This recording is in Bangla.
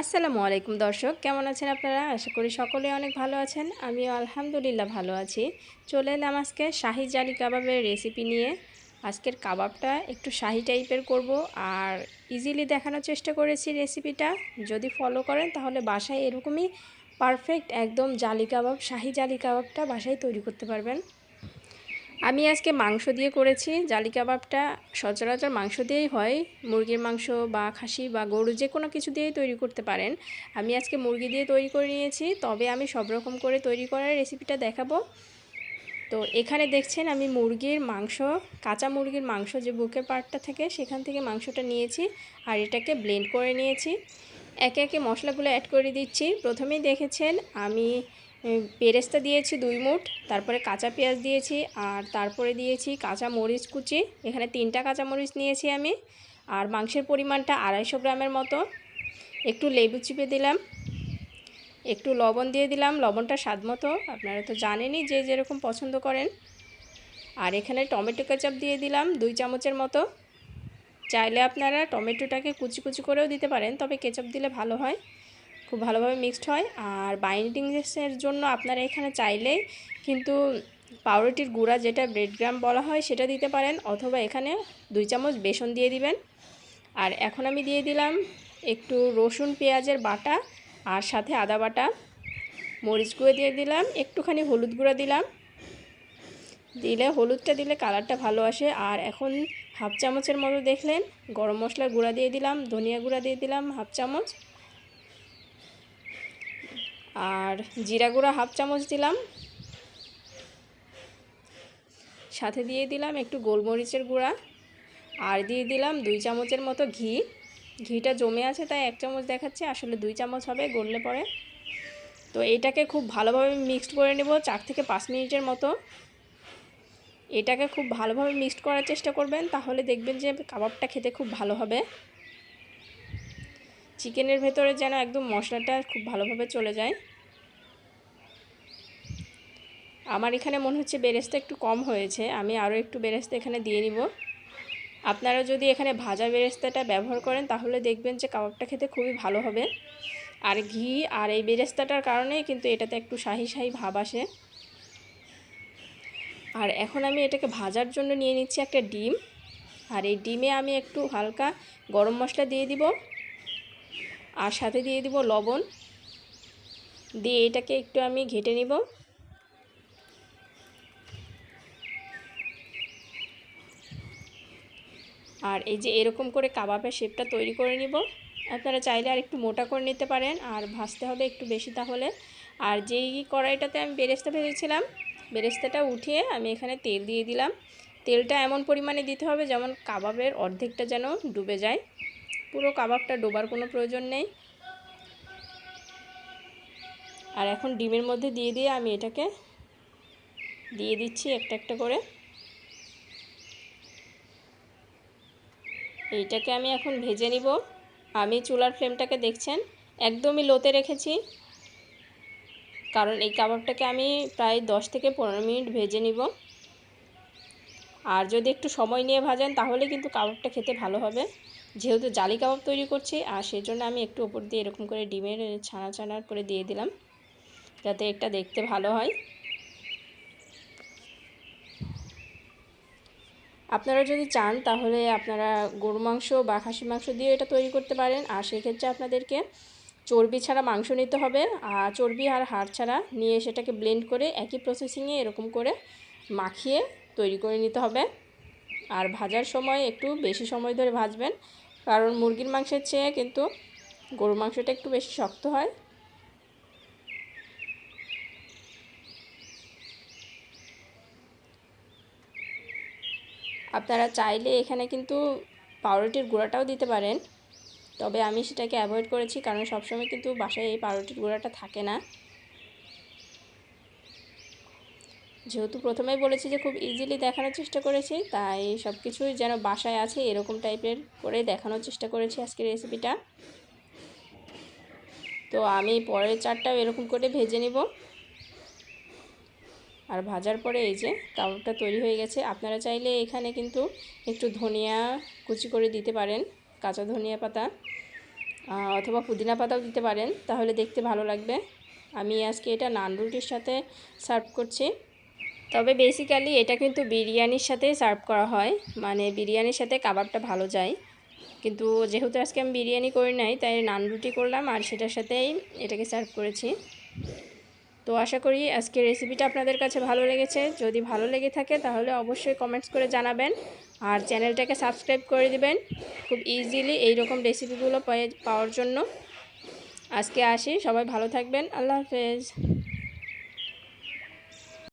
আসসালামু আলাইকুম দর্শক, কেমন আছেন আপনারা? আশা করি সকলে অনেক ভালো আছেন। আমিও আলহামদুলিল্লাহ ভালো আছি। চলে এলাম আজকে শাহি জালি কাবাবের রেসিপি নিয়ে। আজকের কাবাবটা একটু শাহি টাইপের করব আর ইজিলি দেখানোর চেষ্টা করেছি রেসিপিটা যদি ফলো করেন তাহলে বাসায় এরকমই পারফেক্ট একদম জালি কাবাব, শাহি জালি কাবাবটা বাসায় তৈরি করতে পারবেন। আমি আজকে মাংস দিয়ে করেছি, জালি কাবাবটা সচরাচর মাংস দিয়েই হয়। মুরগির মাংস বা খাসি বা গরু যে কোনো কিছু দিয়েই তৈরি করতে পারেন। আমি আজকে মুরগি দিয়ে তৈরি করে নিয়েছি, তবে আমি সব রকম করে তৈরি করার রেসিপিটা দেখাবো। তো এখানে দেখছেন আমি মুরগির মাংস, কাঁচা মুরগির মাংস যে বুকের পার্টটা থাকে সেখান থেকে মাংসটা নিয়েছি আর এটাকে ব্লেন্ড করে নিয়েছি। একে একে মশলাগুলো অ্যাড করে দিচ্ছি। প্রথমেই দেখেছেন আমি বেরেস্তা দিয়েছি দুই মুঠ, তারপরে কাঁচা পেঁয়াজ দিয়েছি, আর তারপরে দিয়েছি কাঁচা মরিচ কুচি। এখানে তিনটা কাঁচা মরিচ নিয়েছি আমি, আর মাংসের পরিমাণটা আড়াইশো গ্রামের মতো। একটু লেবু চিপে দিলাম, একটু লবণ দিয়ে দিলাম, লবণটা স্বাদ মতো। আপনারা তো জানেনই যে যেরকম পছন্দ করেন। আর এখানে টমেটো কেচাপ দিয়ে দিলাম দুই চামচের মতো। চাইলে আপনারা টমেটোটাকে কুচি কুচি করেও দিতে পারেন, তবে কেচাপ দিলে ভালো হয়। খুব ভালোভাবে মিক্সড হয়। আর বাইন্ডিংসের জন্য আপনারা এখানে চাইলেই কিন্তু পাউরুটির গুঁড়া যেটা ব্রেড গ্রাম বলা হয় সেটা দিতে পারেন অথবা এখানে দুই চামচ বেসন দিয়ে দিবেন। আর এখন আমি দিয়ে দিলাম একটু রসুন, পেঁয়াজের বাটা আর সাথে আদা বাটা। মরিচ গুঁড়ো দিয়ে দিলাম, একটুখানি হলুদ গুঁড়া দিলাম। দিলে হলুদটা দিলে কালারটা ভালো আসে। আর এখন হাফ চামচের মতো দেখলেন, গরম মশলার গুঁড়া দিয়ে দিলাম, ধনিয়া গুঁড়া দিয়ে দিলাম হাফ চামচ। আর জিরা গুঁড়া হাফ চামচ দিলাম। সাথে দিয়ে দিলাম একটু গোলমরিচের গুঁড়া। আর দিয়ে দিলাম দুই চামচের মতো ঘি। ঘিটা জমে আছে তাই এক চামচ দেখাচ্ছে, আসলে দুই চামচ হবে গড়লে পরে। তো এটাকে খুব ভালোভাবে মিক্সড করে নেব চার থেকে পাঁচ মিনিটের মতো। এটাকে খুব ভালোভাবে মিক্সড করার চেষ্টা করবেন, তাহলে দেখবেন যে কাবাবটা খেতে খুব ভালো হবে। চিকেনের ভেতরে যেন একদম মশলাটা খুব ভালোভাবে চলে যায়। আমার এখানে মনে হচ্ছে বেরেস্তা একটু কম হয়েছে, আমি আরও একটু বেরেস্তা এখানে দিয়ে নিব। আপনারা যদি এখানে ভাজা বেরেস্তাটা ব্যবহার করেন, তাহলে দেখবেন যে কাবাবটা খেতে খুবই ভালো হবে। আর ঘি আর এই বেরেস্তাটার কারণেই কিন্তু এটাতে একটু শাহি শাহি ভাব আসে। আর এখন আমি এটাকে ভাজার জন্য নিয়ে নিচ্ছি একটা ডিম। আর এই ডিমে আমি একটু হালকা গরম মশলা দিয়ে দিব। আর সাথে দিয়ে দিব লবণ। দিয়ে এটাকে একটু আমি ঘেটে নিব। আর এই যে এরকম করে কাবাবের শেপটা তৈরি করে নিব। আপনারা চাইলে আর একটু মোটা করে নিতে পারেন আর ভাজতে হবে একটু বেশি তাহলে। আর যেই কড়াইটাতে আমি বেরেস্তা ভেজেছিলাম, বেরেস্তাটা উঠিয়ে আমি এখানে তেল দিয়ে দিলাম। তেলটা এমন পরিমাণে দিতে হবে যেমন কাবাবের অর্ধেকটা যেন ডুবে যায়। পুরো কাবাবটা ডোবার কোনো প্রয়োজন নেই। আর এখন ডিমের মধ্যে দিয়ে দিয়ে আমি এটাকে দিয়ে দিচ্ছি একটা একটা করে। এইটাকে আমি এখন ভেজে নিব। আমি চুলার ফ্লেমটাকে দেখছেন, একদমই লোতে রেখেছি। কারণ এই কাবাবটাকে আমি প্রায় দশ থেকে পনেরো মিনিট ভেজে নিব। আর যদি একটু সময় নিয়ে ভাজেন, তাহলে কিন্তু কাবাবটা খেতে ভালো হবে। যেহেতু জালি কাবাব তৈরি করছি, আর সেই জন্য আমি একটু ওপর দিয়ে এরকম করে ডিমের ছানা ছানা করে দিয়ে দিলাম, যাতে এটা দেখতে ভালো হয়। আপনারা যদি চান, তাহলে আপনারা গরু মাংস বা খাসি মাংস দিয়ে এটা তৈরি করতে পারেন। আর সেক্ষেত্রে আপনাদেরকে চর্বি ছাড়া মাংস নিতে হবে। আর চর্বি আর হাড় ছাড়া নিয়ে সেটাকে ব্লেন্ড করে একই প্রসেসিংয়ে এরকম করে মাখিয়ে তৈরি করে নিতে হবে। আর ভাজার সময় একটু বেশি সময় ধরে ভাজবেন। কারণ মুরগির মাংসের চেয়ে কিন্তু গরুর মাংসটা একটু বেশি শক্ত হয়। আপনারা চাইলে এখানে কিন্তু পাউরুটির গুঁড়াটাও দিতে পারেন। তবে আমি সেটাকে অ্যাভয়েড করেছি কারণ সবসময় কিন্তু বাসায় এই পাউরুটির গুঁড়াটা থাকে না। যেহেতু প্রথমেই বলেছি যে খুব ইজিলি দেখানোর চেষ্টা করেছি, তাই সব কিছুই যেন বাসায় আছে এরকম টাইপের করে দেখানোর চেষ্টা করেছি আজকের রেসিপিটা তো আমি পরের চারটাও এরকম করে ভেজে নিব। আর ভাজার পরে এই যে কাবাবটা তৈরি হয়ে গেছে। আপনারা চাইলে এখানে কিন্তু একটু ধনিয়া কুচি করে দিতে পারেন, কাঁচা ধনিয়া পাতা অথবা পুদিনা পাতাও দিতে পারেন, তাহলে দেখতে ভালো লাগবে। আমি আজকে এটা নান রুটির সাথে সার্ভ করছি। তবে বেসিক্যালি এটা কিন্তু বিরিয়ানির সাথে সার্ভ করা হয়। মানে বিরিয়ানির সাথে কাবাবটা ভালো যায়। কিন্তু যেহেতু আজকে আমি বিরিয়ানি করি নাই, তাই নান রুটি করলাম আর সেটার সাথেই এটাকে সার্ভ করেছি। তো আশা করি আজকে রেসিপিটা আপনাদের কাছে ভালো লেগেছে। যদি ভালো লেগে থাকে তাহলে অবশ্যই কমেন্টস করে জানাবেন। আর চ্যানেলটাকে সাবস্ক্রাইব করে দিবেন। খুব ইজিলি এই রকম রেসিপিগুলো পাওয়ার জন্য। আজকে আসি, সবাই ভালো থাকবেন। আল্লাহ হাফেজ।